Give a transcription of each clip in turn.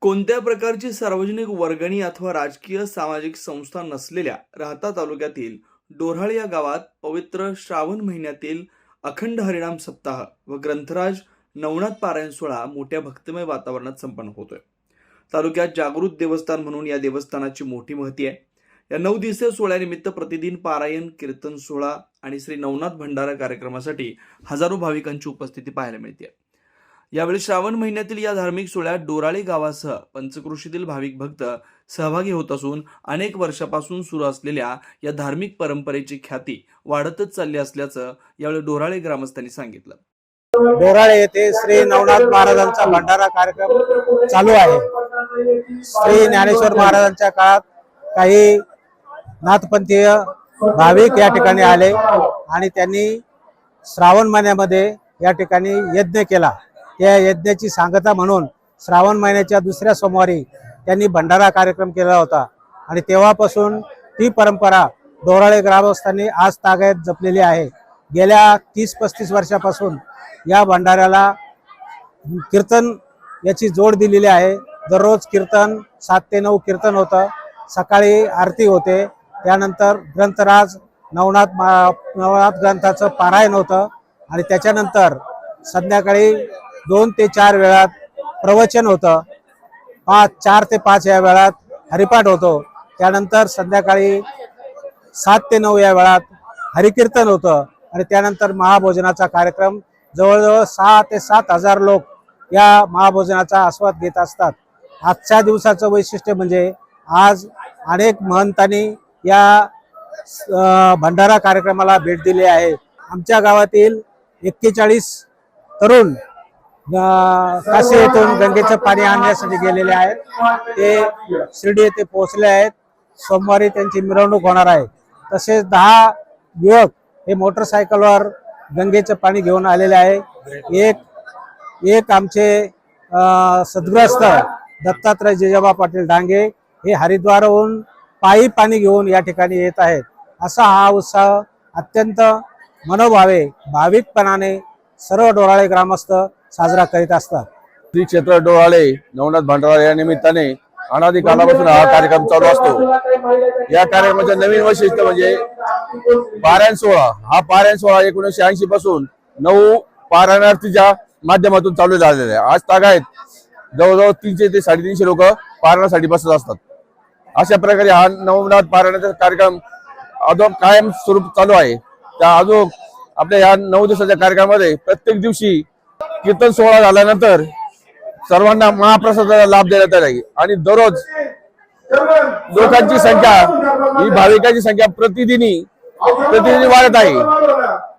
कोणत्या प्रकारची सार्वजनिक वर्गणी अथवा राजकीय सामाजिक संस्था नसलेल्या राहता तालुक्यातील डोरहाळ या गावात पवित्र श्रावण महिन्यातील अखंड हरिणाम सप्ताह व ग्रंथराज नवनाथ पारायण सोहळा मोठ्या भक्तिमय वातावरणात संपन्न होतोय. तालुक्यात जागृत देवस्थान म्हणून या देवस्थानाची मोठी महती आहे. या नऊ दिवसीय सोहळ्यानिमित्त प्रतिदिन पारायण कीर्तन सोहळा आणि श्री नवनाथ भंडारा कार्यक्रमासाठी हजारो भाविकांची उपस्थिती पाहायला मिळते. यावेळी श्रावण महिन्यातील या धार्मिक सोहळ्यात डोराळे गावासह पंचकृषीतील भाविक भक्त सहभागी होत असून अनेक वर्षापासून सुरू असलेल्या या धार्मिक परंपरेची ख्याती वाढतच चालली असल्याचं यावेळी डोराळे ग्रामस्थांनी सांगितलं. डोराळे येथे श्री नवनाथ महाराजांचा भंडारा कार्यक्रम चालू आहे. श्री ज्ञानेश्वर महाराजांच्या काळात काही नाथपंथीय भाविक या ठिकाणी आले आणि त्यांनी श्रावण महिन्यामध्ये या ठिकाणी यज्ञ केला. त्या यज्ञाची सांगता म्हणून श्रावण महिन्याच्या दुसऱ्या सोमवारी त्यांनी भंडारा कार्यक्रम केला होता. आणि तेव्हापासून ती परंपरा डोराळे ग्रामस्थांनी आज तागायत जपलेली आहे. गेल्या तीस पस्तीस वर्षापासून या भंडाऱ्याला कीर्तन याची जोड दिलेली आहे. दररोज कीर्तन सात ते नऊ कीर्तन होतं. सकाळी आरती होते. त्यानंतर ग्रंथराज नवनाथ मा नवनाथ ग्रंथाचं पारायण होतं. आणि त्याच्यानंतर संध्याकाळी दोन ते चार वेळात प्रवचन होतं. पाच चार ते पाच या वेळात हरिपाठ होतो. त्यानंतर संध्याकाळी सात ते नऊ या वेळात हरिकीर्तन होतं आणि त्यानंतर महाभोजनाचा कार्यक्रम. जवळजवळ सहा ते सात हजार लोक या महाभोजनाचा आस्वाद घेत असतात. आजच्या दिवसाचं वैशिष्ट्य म्हणजे आज अनेक महंतांनी या भंडारा कार्यक्रमाला भेट दिली आहे. आमच्या गावातील एक्केचाळीस तरुण काशी येथून गंगेचं पाणी आणण्यासाठी गेलेले आहेत ते शिर्डी येथे पोहोचले आहेत. सोमवारी त्यांची मिरवणूक होणार आहे. तसेच दहा युवक हे मोटरसायकलवर गंगेचं पाणी घेऊन आलेले आहे. एक एक आमचे सद्ग्रस्त दत्तात्रय जिजाबा पाटील डांगे हे हरिद्वारहून पायी पाणी घेऊन या ठिकाणी येत आहेत. असा हा उत्साह अत्यंत मनोभावे भाविकपणाने सर्व डोराळे ग्रामस्थ साजरा करीत असतात. श्री क्षेत्र डोळाळे नवनाथ भंडारा या निमित्ताने अनादी कालापासून हा कार्यक्रम चालू असतो. या कार्यक्रमाचे नवीन वैशिष्ट्य म्हणजे पारायण सोहळा हा पारायण सोहळा एकोणीसशे ऐंशी पासून नऊ पारायणार्थीच्या माध्यमातून चालू झालेला आहे. आज तागायत जवळजवळ तीनशे ते साडेतीनशे लोक पारायणासाठी बसत असतात. अशा प्रकारे हा नवनाथ पारायणाचा कार्यक्रम अजून कायम स्वरूप चालू आहे. त्या अजून आपल्या या नऊ दिवसाच्या कार्यक्रमामध्ये प्रत्येक दिवशी कीर्तन सोहळा झाल्यानंतर सर्वांना महाप्रसादाचा लाभ देण्यात आला आणि दररोज लोकांची संख्या ही भाविकांची संख्या प्रतिदिनी प्रतिदिनी वाढत आहे.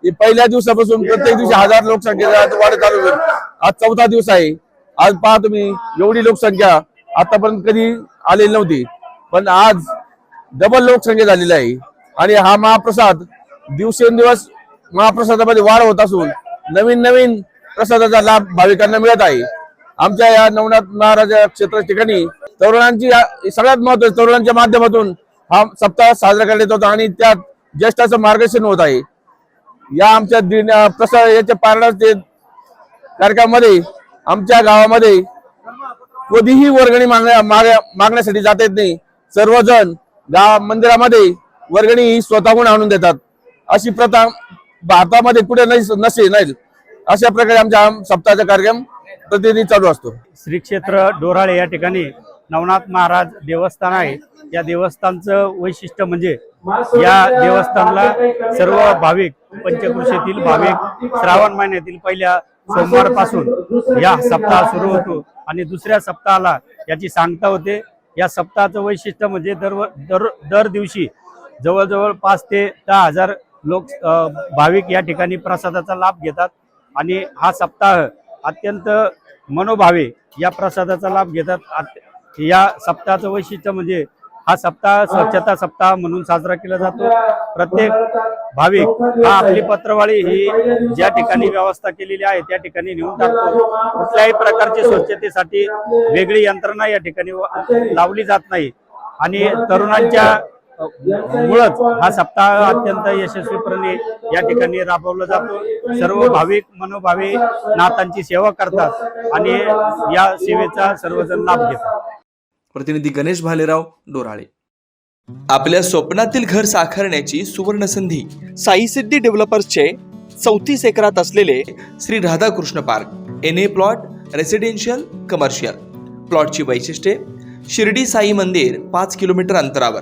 ही पहिल्या दिवसापासून प्रत्येक दिवशी हजार लोकसंख्या वाढत चालू आज चौथा दिवस आहे. आज पहा तुम्ही एवढी लोकसंख्या आतापर्यंत कधी आलेली नव्हती. पण आज डबल लोकसंख्या झालेली आहे. आणि हा महाप्रसाद दिवसेंदिवस महाप्रसादामध्ये वाढ होत असून नवीन नवीन प्रसादाचा लाभ भाविकांना मिळत आहे. आमच्या या नवनाथ महाराज क्षेत्र ठिकाणी तरुणांची सगळ्यात महत्वाची तरुणांच्या माध्यमातून हा सप्ताह साजरा करण्यात होता आणि त्यात ज्येष्ठाचं मार्गदर्शन होत आहे. या आमच्या दिन प्रसाद याच्या पारणाचे कार्यक्रमामध्ये आमच्या गावामध्ये कधीही वर्गणी मागण्या माग- मागण्यासाठी जात येत नाही. सर्वजण गाव मंदिरामध्ये वर्गणी ही स्वतःहून आणून देतात. अशी प्रथा भारतामध्ये कुठे नाही नसे नाही. अशा प्रकारे आमच्या हा सप्ताहाचा कार्यक्रम प्रतिदिन चालू असतो. श्री क्षेत्र डोराळे या ठिकाणी नवनाथ महाराज देवस्थान आहे. या देवस्थानचं वैशिष्ट्य म्हणजे या देवस्थानला सर्व भाविक पंचकृषीतील भाविक श्रावण महिन्यातील पहिल्या सोमवारपासून या सप्ताह सुरू होतो आणि दुसऱ्या सप्ताहाला याची सांगता होते. या सप्ताहाचं वैशिष्ट्य म्हणजे दर दर दर दिवशी जवळजवळ पाच ते दहा हजार लोक भाविक या ठिकाणी प्रसादाचा लाभ घेतात. आणि हा सप्ताह अत्यंत मनोभावे या प्रसादाचा लाभ घेतात. या सप्ताहाचं वैशिष्ट्य म्हणजे हा सप्ताह स्वच्छता सप्ताह म्हणून साजरा केला जातो. प्रत्येक भाविक हा आपली पत्रवाळी ही ज्या ठिकाणी व्यवस्था केलेली आहे त्या ठिकाणी नेऊन टाकतो. कुठल्याही प्रकारची स्वच्छतेसाठी वेगळी यंत्रणा या ठिकाणी लावली जात नाही. आणि तरुणांच्या मुळच हा सप्ताह अत्यंत यशस्वीपणे या ठिकाणी राबवला जातो. सर्व भाविक मनोभावी नाथांची सेवा करतात आणि या सेवेचा सर्वजण लाभ घेतात. प्रतिनिधी गणेश भालेराव डोराळे. आपल्या स्वप्नातील घर साकारण्याची सुवर्ण संधी साई सिद्धी डेव्हलपर्सचे चौतीस एकरात असलेले Shri Radhakrishna park N A plot residential commercial प्लॉटची वैशिष्ट्ये शिर्डी साई मंदिर पाच किलोमीटर अंतरावर.